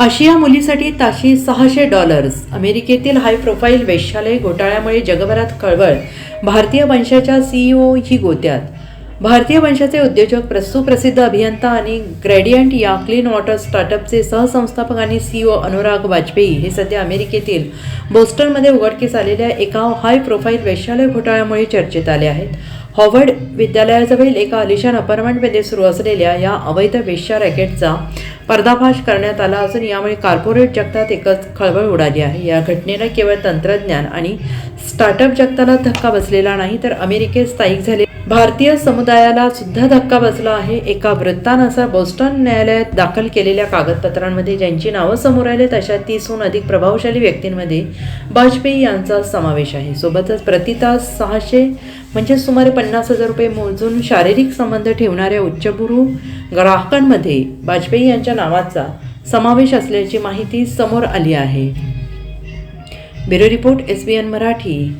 आशिया मुलीसाठी ताशी सहाशे डॉलर्स. अमेरिकेतील हाय प्रोफाईल वेश्यालय घोटाळ्यामुळे जगभरात कळवळ भारतीय वंशाच्या सीईओ ही गोत्यात. भारतीय वंशाचे उद्योजक प्रसुप्रसिद्ध अभियंता आणि ग्रॅडियंट या क्लीन वॉटर स्टार्टअपचे सहसंस्थापक आणि सीईओ अनुराग वाजपेयी हे सध्या अमेरिकेतील बोस्टनमध्ये उघडकीस आलेल्या एका हाय प्रोफाईल वेश्यालय घोटाळ्यामुळे चर्चेत आले आहेत. हॉवर्ड विद्यालयाजवळील एका अलिशान अपार्टमेंटमध्ये सुरू असलेल्या या अवैध वेश्या रॅकेटचा पर्दाफाश करण्यात आला असून यामुळे कॉर्पोरेट जगतात एकच खळबळ उडाली आहे. या घटनेला केवळ तंत्रज्ञान आणि स्टार्टअप जगताला धक्का बसलेला नाही तर अमेरिकेत स्थायिक झाले भारतीय समुदायाला सुद्धा धक्का बसला आहे. एका वृत्तानुसार बोस्टन न्यायालयात दाखल केलेल्या कागदपत्रांमध्ये ज्यांची नावं समोर आलेत अशा तीसहून अधिक प्रभावशाली व्यक्तींमध्ये वाजपेयी यांचा समावेश आहे. सोबतच प्रतितास सहाशे म्हणजे सुमारे पन्नास हजार रुपये मोजून शारीरिक संबंध ठेवणाऱ्या उच्चभ्रू ग्राहकांमध्ये वाजपेयी यांच्या नावाचा समावेश असल्याची माहिती समोर आली आहे. Bureau report S B N Marathi.